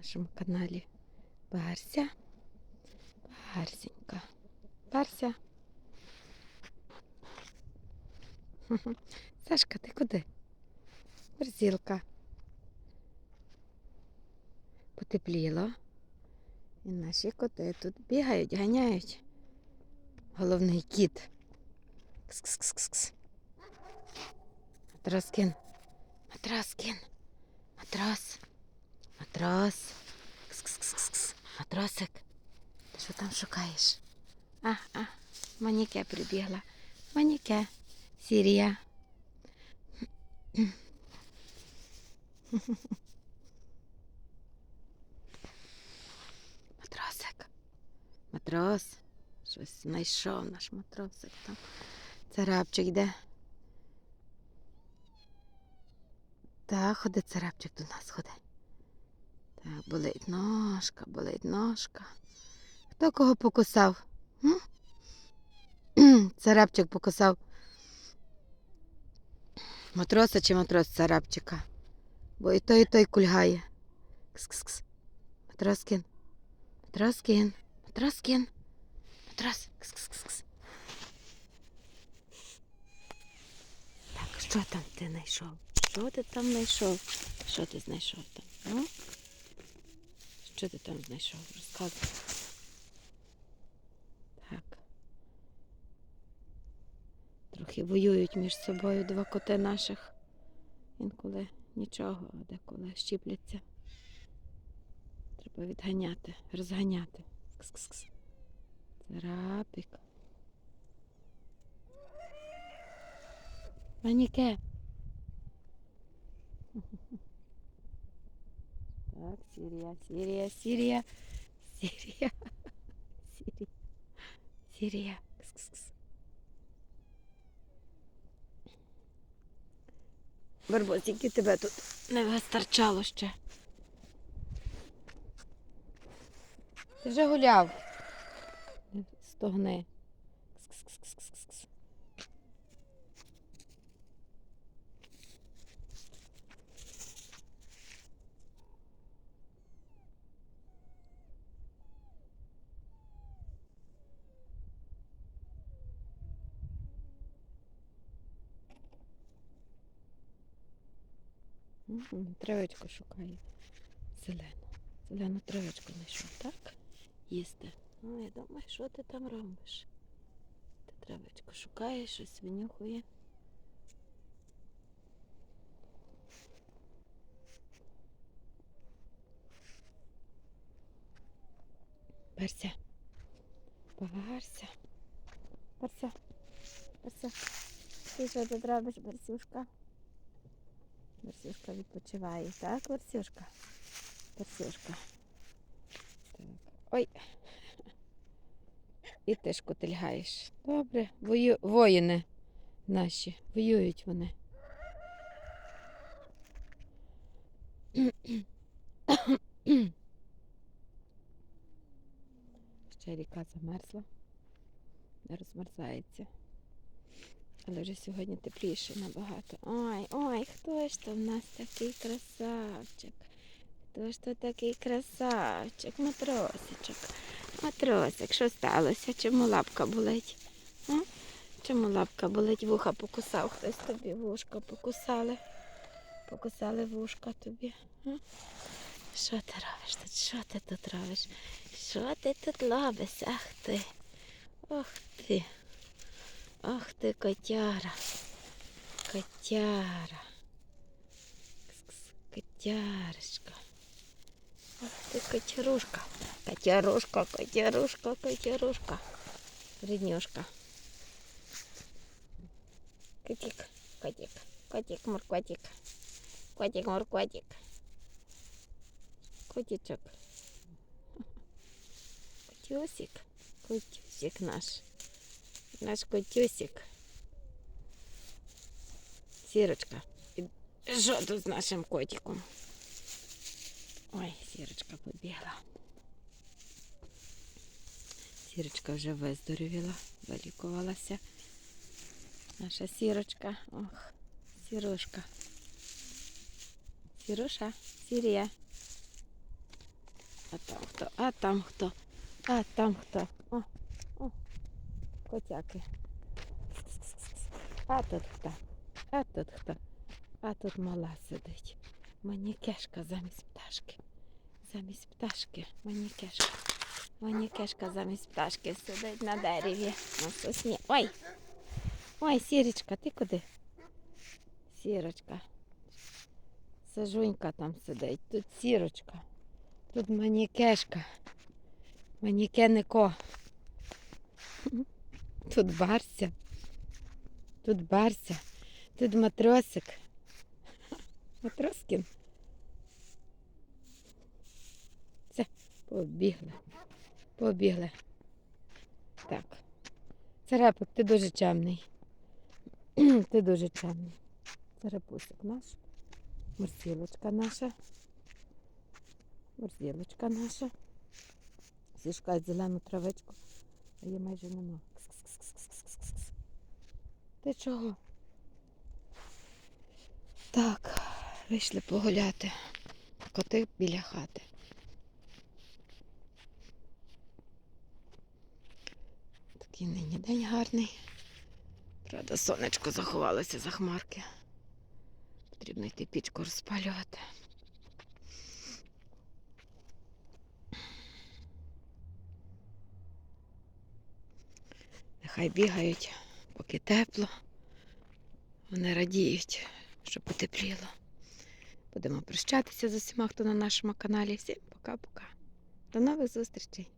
нашому каналі Барся. Барсенька. Барся. Сашка, ти куди? Барзілка. Потепліло. І наші коти тут бігають, ганяють. Головний кіт. Кс-кс-кс-кс. Матроскін. Матроскін. Матрос. Матрос. Кс-кс-кс-кс. Матросик. Ти що там шукаєш? А, а, Маніке прибігла. Маніке. Сірія. Матросик. Матрос. Щось знайшов наш матросик там. Царапчик йде. Так, ходи царапчик до нас, ходи. Так, болить ножка, болить ножка. Хто кого покусав? Царапчик покусав. Матроса чи матрос царапчика? Бо і той, і той кульгає. Кс-кс-кс. Матроскін. Матроскін. Матроскін. Матрос. Кс-кс-кс. Так, що там ти знайшов? Що ти там знайшов? Що ти знайшов там? Ну? Що ти там знайшов? Розказуй. Так. Трохи воюють між собою два коти наших. Інколи нічого, а деколи щіпляться. Треба відганяти, розганяти. Кс-кс-кс. Царапик. Маніке. Так, Сірія, Сірія, Сірія, Сірія, Сірія, Сірія. Кс-кс-кс. Барбос, тільки тебе тут не вистачало ще. Ти вже гуляв. Стогни. Кс-кс-кс-кс-кс. Мгм, Травичку шукає. Зелену. Зелену травичку знайшов, так? Їсти. Ну, я думаю, що ти там робиш? Ти травичку шукаєш, щось винюхує. Барся. Барся. Барся. Барся. Ти що тут робиш, Барсюшка? Барсюшка відпочиває, так, Барсюшка? Барсюшка. Так. Ой. І ти ж котельгаєш. Добре, Вою... воїни наші. Воюють вони. Ще ріка замерзла. Не розмерзається. Але вже сьогодні тепліше набагато. Ой, ой, хто ж то в нас такий красавчик? Хто ж то такий красавчик? Матросичок. Матросик, що сталося? Чому лапка болить? А? Чому лапка болить? Вуха покусав хтось тобі, вушка покусали. Покусали вушка тобі. А? Що ти робиш тут? Що ти тут робиш? Що ти тут робиш? Ах ти. Ох ти. Ах ти котяра. Котяра. Котярочка. Ах ти котярушка. Котярушка, котярушка, котярушка. Ріднюшка. Котик, котик, котик, моркотик. Котик, моркотик. Котичок. Котюсик, котюсик наш. Наш котюсик. Сірочка. Що тут з нашим котиком? Ой, сірочка побігла. Сірочка вже виздоровіла, вилікувалася. Наша сірочка. Ох, сірушка. Сіруша, сірія. А там хто? А там хто? А там хто? Котяки. А тут хто? А тут хто? А тут мала сидить. Манікешка замість пташки. Замість пташки. Манікешка. Манікешка замість пташки сидить на дереві. На сосні. Ой! Ой, сірочка, ти куди? Сірочка. Сажунька там сидить. Тут сірочка. Тут манікешка. Манікенико. Тут барся. Тут барся. Тут матросик. Матроскін. Все, побігли. Побігли. Так. Царапик, ти дуже чемний. ти дуже чемний. Царапусик наш. Мурсілочка наша. Мурсілочка наша. Всі шукають зелену травичку, її майже нема. Ти чого? Так, вийшли погуляти. Коти біля хати. Такий нині день гарний. Правда, сонечко заховалося за хмарки. Потрібно йти пічку розпалювати. Нехай бігають, поки тепло. Вони радіють, що потепліло. Будемо прощатися з усіма, хто на нашому каналі. Всім пока-пока. До нових зустрічей!